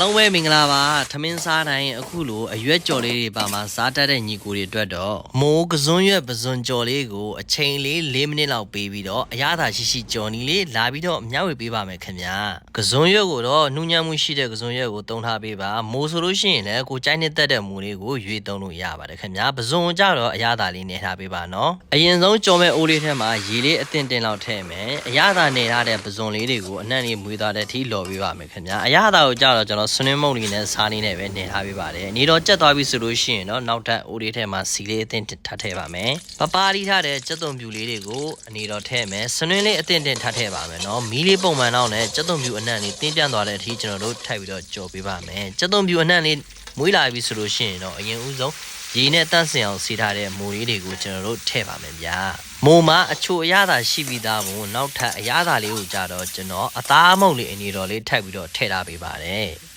အားလုံးပဲမင်္ဂလာပါထမင်းစားတိုင်းအခုလိုအရွက်ကြော်လေးတွေပါမှာစားတတ်တဲ့ညီကိုတွေအတွက်တော့မိုးကစွန်းရွက်ပစွန်ကြော်လေးကိုအချိန်လေး၄မိနစ်လောက်ပေးပြီးတော့အရသာရှိရှိကြော်နီလေးလာပြီးတော့မျှဝေပေးပါမယ်ခင်ဗျာကစွန်းရွက်ကိုတော့နှူးညံ့မှုရှိတဲ့ကစွန်းရွက်ကိုတုံးထားပေးပါမိုးဆိုလို့ရှိရင်လည်းကိုကြိုက်နှစ်သက်တဲ့မိုးလေးကိုရွေးသုံးလို့ရပါတယ်ခင်ဗျာပစွန်ကြတော့အရသာလေးနေထားပေးပါနော်အရင်ဆုံးကြော်မဲ့အိုးလေးထဲမှာရေလေးအတင်တင်လောက်ထည့်မယ်အရသာနေထားတဲ့ပစွန်လေးတွေကိုအနှံ့လေးမွေးသွားတဲ့အထိလော်ပေးပါမယ်ခင်ဗျာအရသာကိုကြတော့ကျွန်တော်ဆွနင်းမုံလေးနဲ့စားလေးနဲ့ပဲနေထားပေးပါတယ်နေတော့ကြက်သွားပြီဆိုလို့ရှိရင်တော့နောက်ထပ်အိုးလေးထဲမှာစီလေးအတင်ထပ်ထည့်ပါမယ်ပပားလေးထားတဲ့ကြက်သွန်ပြူလေးတွေကိုအနေတော့ထည့်မယ်ဆွနင်းလေးအတင်တင်ထပ်ထည့်ပါမယ်နော်မီးလေးပုံမှန်တော့နဲ့ကြက်သွန်ပြူအနှံ့လေးတင်းပြန့်သွားတဲ့အထိကျွန်တော်တို့ထပ်ပြီးတော့ကြော်ပေးပါမယ်ကြက်သွန်ပြူအနှံ့လေးမွေးလာပြီဆိုလို့ရှိရင်တော့အရင်ဦးဆုံးရေနဲ့တန့်စင်အောင်စီထားတဲ့မိုးလေးတွေကိုကျွန်တော်တို့ထည့်ပါမယ်ဗျာမိုးမှာအချိုအရသာရှိပြီးသားမို့နောက်ထပ်အရသာလေးကိုကြတော့ကျွန်တော်အသားအမုံလေးအနေတော်လေးထပ်ပြီးတော့ထည့်ထားပေးပါတယ်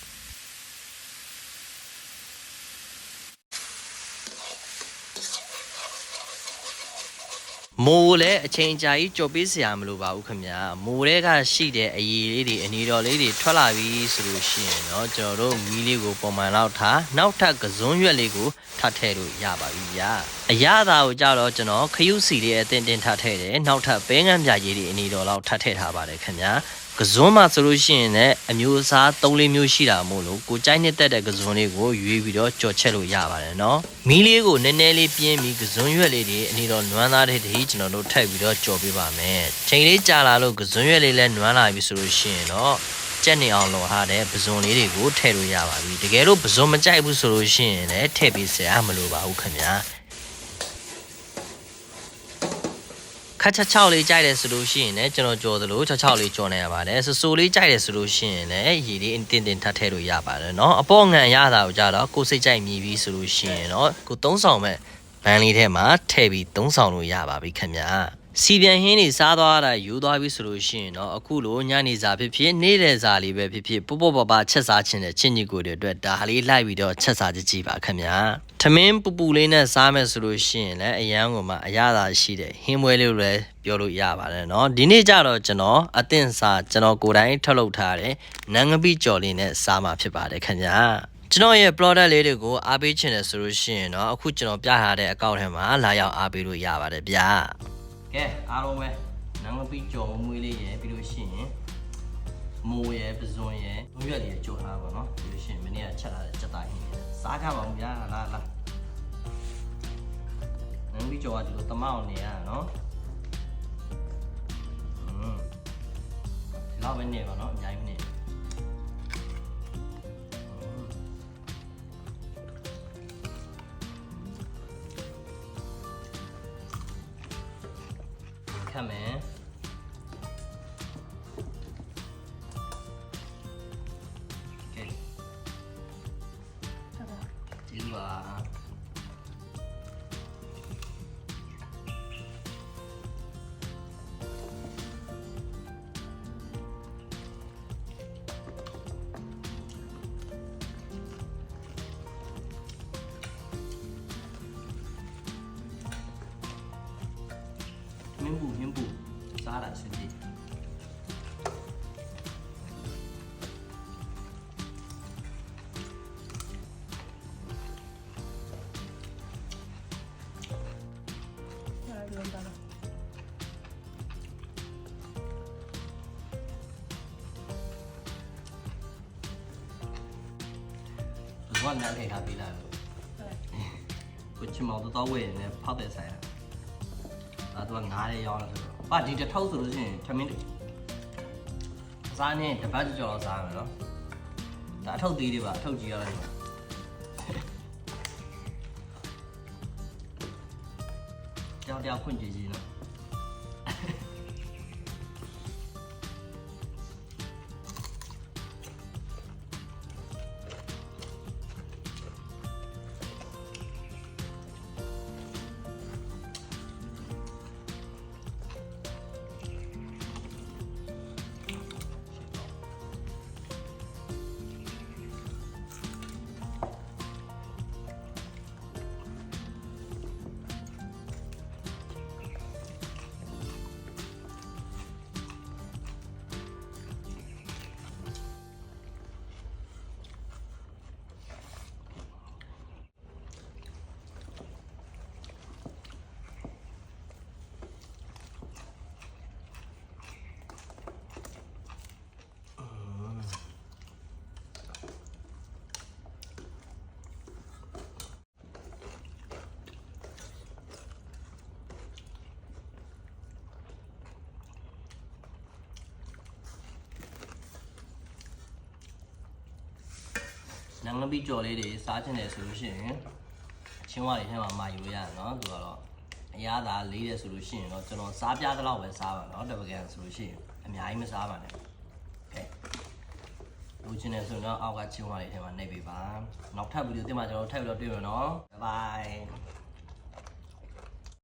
မိုးလည်းအချိန်ကြာကြီးကြော်ပေးစရာမလိုပါဘူးခင်ဗျာမိုးတွေကရှိတဲ့အရည်လေးတွေအနေတော်လေးတွေထွက်လာပြီဆိုလို့ရှိရင်တော့ကျွန်တော်တို့မီးလေးကိုပုံမှန်လောက်ထားနောက်ထပ်ကစွန်းရွက်လေးကိုထပ်ထည့်လို့ရပါပြီဗျာအရသာကိုကြတော့ကျွန်တော်ခရုစီလေးအတင်းတင်းထပ်ထည့်တယ်နောက်ထပ်ပဲငန်းပြကြီးတွေအနေတော်လောက်ထပ်ထည့်ထားပါတယ်ခင်ဗျာ ကစွန်းမှာဆိုလို့ရှိရင်လည်းအမျိုးအစား၃လေးမျိုးရှိတာမို့လို့ကိုကြိုက်နှစ်သက်တဲ့ကစွန်းလေးကိုရွေးပြီးတော့ကြော်ချက်လို့ရပါတယ်နော်မီးလေးကိုနည်းနည်းလေးပြင်းပြီးကစွန်းရွက်လေးတွေအနေတော်နွမ်းသားတဲ့တည်းကျွန်တော်တို့ထည့်ပြီးတော့ကြော်ပေးပါမယ်ချိန်လေးကြာလာလို့ကစွန်းရွက်လေးလည်းနွမ်းလာပြီဆိုလို့ရှိရင်တော့ကြက်နေအောင်လော်ထားတဲ့ပဇွန်လေးတွေကိုထည့်လို့ရပါပြီတကယ်လို့ပဇွန်မကြိုက်ဘူးဆိုလို့ရှိရင်လည်းထည့်ပေးစရာမလိုပါဘူးခင်ဗျာ ခက်ချက်ချောက်လေးကြိုက်တယ်ဆိုလို့ရှိရင်လည်းကျွန်တော်ကြော်သလိုချောက်ချောက်လေးကြော်နေရပါတယ်ဆူဆူလေးကြိုက်တယ်ဆိုလို့ရှိရင်လည်းရည်လေးတင်းတင်းထပ်ထည့်လို့ရပါတယ်เนาะအပေါ်ငံရတာကိုကြတော့ကိုယ်စိတ်ကြိုက်မြည်ပြီးဆိုလို့ရှိရင်တော့ကိုသုံးဆောင်မဲ့ဘန်းလေးထဲမှာထည့်ပြီးသုံးဆောင်လို့ရပါပြီခင်ဗျာ စီပြန်ဟင်းနေစားသွားတာယူသွားပြီဆိုလို့ရှိရင်တော့အခုလိုညနေစာဖြစ်ဖြစ်နေ့လယ်စာလေးပဲဖြစ်ဖြစ်ပုတ်ပုတ်ပပချက်စားခြင်းတဲ့ချင်းကြီးကိုတွေအတွက်ဒါလေးလိုက်ပြီးတော့ချက်စားကြည့်ကြည့်ပါခင်ဗျာထမင်းပူပူလေးနဲ့စားမယ်ဆိုလို့ရှိရင်လည်းအရန်ကိုမှအရသာရှိတဲ့ဟင်းပွဲလေးလိုလည်းပြောလို့ရပါတယ်เนาะဒီနေ့ကျတော့ကျွန်တော်အသင့်စားကျွန်တော်ကိုယ်တိုင်ထုတ်လုပ်ထားတဲ့နန်းငပိကြော်လေးနဲ့စားမှာဖြစ်ပါတယ်ခင်ဗျာကျွန်တော်ရဲ့ product လေးတွေကိုအားပေးချင်တယ်ဆိုလို့ရှိရင်တော့အခုကျွန်တော်ပြထားတဲ့အကောင့်ထဲမှာလာရောက်အားပေးလို့ရပါတယ်ဗျာ ကဲအားလုံးပဲနန်းငပိကြော်မွေးလေးရယ်ပြီးလို့ရှိရင်မိုးရယ်ပဇွန်ရယ်ဘုရွက်လေးရယ်ကြော်ထားပါတော့ပြီးလို့ရှိရင်မနေ့ကချက်လာတဲ့စက်သားဟင်းရယ်စားကြပါဦးဗျာလာလာနန်းငပိကြော်ကဒီလိုတမောက်နေရတာနော်อืมဒီလောက်ပဲနေပါတော့အများကြီးမနေ ဘူးခတ်မယ်ကဲဒီပါ စားတာစင်ကြီးဘာမှန်းထိုင်ထားပြီးလာလို့ကိုချင်မောင်တော့ဝဲနေဖောက်တဲ့ဆိုင်อ่ะအဲ့တော့ငားရဲရောင်းလို့ဆိုတော့ ပါဒီတစ်ထုပ်ဆိုလို့ရှိရင်ထမင်းတစ်အစားနဲ့တပတ်ကျော်လောက်စားရမယ်နော်ဒါအထုပ်သေးလေးပါအထုပ်ကြီးရလိုက်ပါကြောင်တယောက်ခွင့်ကြည့်ကြည့်နော် နငပိကြော်လေးတွေစားချင်တယ်ဆိုလို့ရှိရင်ချင်းဝါတွေထဲမှာမာယူရရနော်သူကတော့အရသာလေးတယ်ဆိုလို့ရှိရင်တော့ကျွန်တော်စားပြသလောက်ပဲစားပါနော်တပကံဆိုလို့ရှိရင်အများကြီးမစားပါနဲ့ကဲလူချင်းတယ်ဆိုတော့အောက်ကချင်းဝါတွေထဲမှာနှိပ်ပေးပါနောက်ထပ်ဗီဒီယိုတင်မှာကျွန်တော်ထပ်ပြီးတော့တွေ့မယ်နော်ဘိုင်ဘိုင်